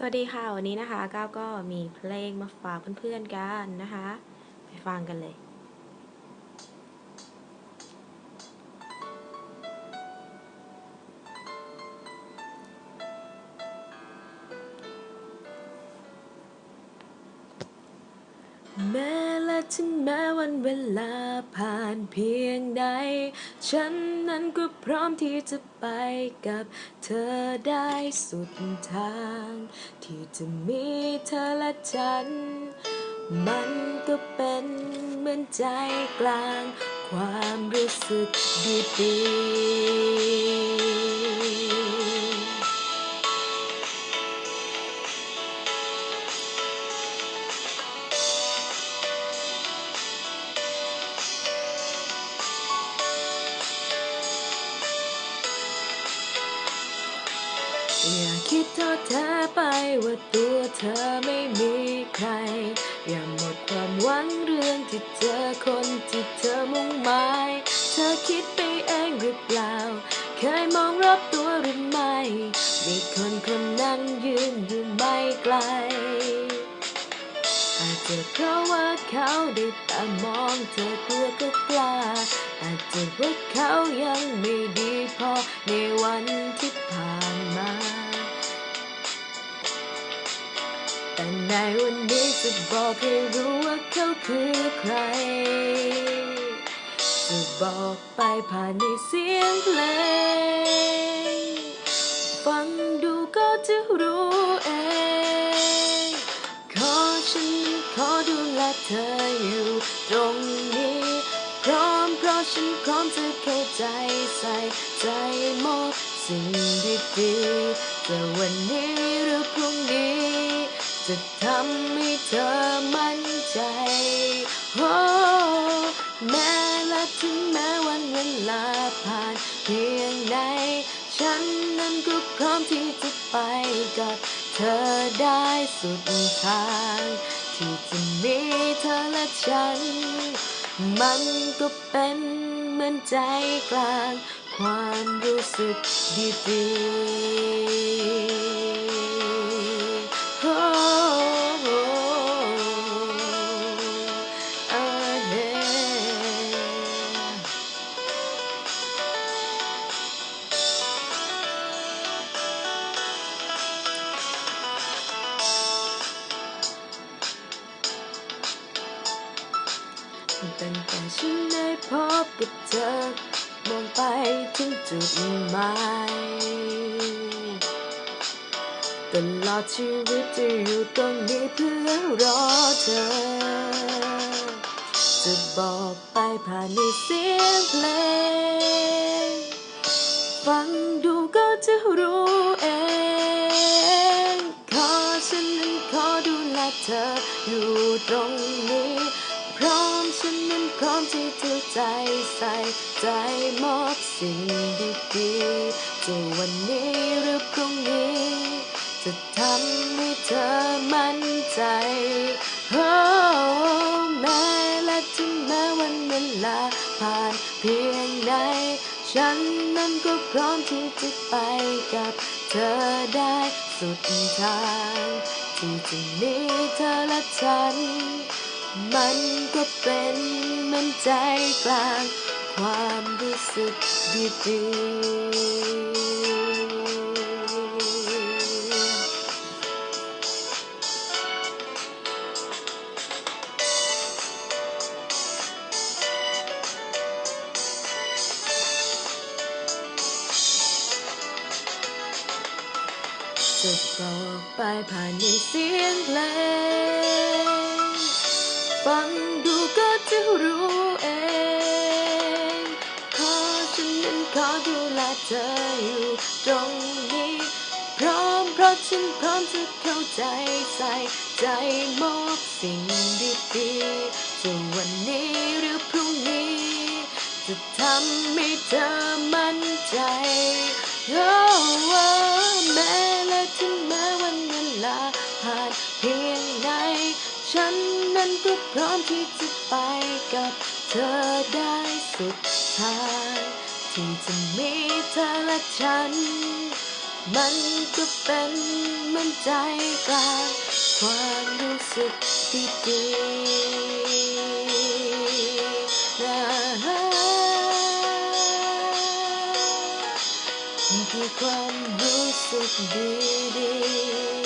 สวัสดีค่ะ วันนี้นะคะก้าวก็มีเพลงมาฝากเพื่อนๆกันนะคะ ไปฟังกันเลย แม้และถึงแม้วันเวลาผ่านเพียงใด ฉันนั้นก็พร้อมที่จะ ไปกับเธอได้สุดทาง ที่จะมีเธอและฉัน มันก็เป็นเหมือนใจกลาง ความรู้สึกดีๆ อย่าคิดทอดแท้ไปว่าตัวเธอไม่มีใคร อย่าหมดความหวังเรื่องที่เจอคนที่เธอมุ่งหมาย เธอคิดไปเองหรือเปล่า เคยมองรอบตัวหรือไม่ มีคนคนนั้นยืนอยู่ไม่ไกล จะเพราะว่าเขาได้แต่มองเธอกลัวก็กล้าอาจจะว่าเขายังไม่ดีพอในวันที่ผ่านมา แต่ในวันนี้จะบอกให้รู้ว่าเขาคือใคร จะบอกไปผ่านในเสียงเพลง ฟังดูก็จะรู้เองขอฉัน ขอดูแลเธออยู่ตรงนี้ พร้อมเพราะฉันพร้อมจะเข้าใจใส่ใจหมดสิ่งดีๆแต่วันนี้หรือพรุ่งนี้ จะทำให้เธอมั่นใจโอ้แม้และถึงแม้วันเวลาผ่านเพียงใดฉันนั้นก็พร้อมที่จะไปกับเธอได้สุดทาง ที่จะมีเธอและฉัน มันก็เป็นเหมือนใจกลาง ความรู้สึกดีๆ ตั้งแต่ฉันได้พบกับเธอ มองไปถึงจุดหมายตลอดชีวิตจะอยู่ตรงนี้เพื่อรอเธอ จะบอกไปผ่านในเสียงเพลง ฟังดูก็จะรู้เอง ขอฉันนั้นขอดูแลเธออยู่ตรงนี้ พร้อมฉันนั้นพร้อมที่จะใจใส่ใจมอบสิ่งดีๆจะวันนี้หรือพรุ่งนี้ จะทำให้เธอมั่นใจโอ้แม้และถึงแม้วันเวลาผ่านเพียงใดฉันนั้นก็พร้อมที่จะไปกับเธอได้สุดทาง ที่จะมีเธอและฉัน มันก็เป็นมือนใจกลาง ความรู้สึกดีๆจะบอกไปผ่านในเสียงเพลง ก็จะรู้เอง ขอฉันนั้นขอดูแลเธออยู่ตรงนี้ พร้อมเพราะฉันพร้อมจะเข้าใจใส่ใจมอบสิ่งดีๆจะวันนี้หรือพรุ่งนี้ จะทำให้เธอมั่นใจโอ้ว่าแม้และถึงแม้วันเวลาผ่านเพียงใดฉัน นั้นก็พร้อมที่จะไปกับเธอได้สุดทางที่จะมีเธอและฉัน มันก็เป็นเหมือนใจกลางความรู้สึกที่ดีนะคือความรู้สึกดีดี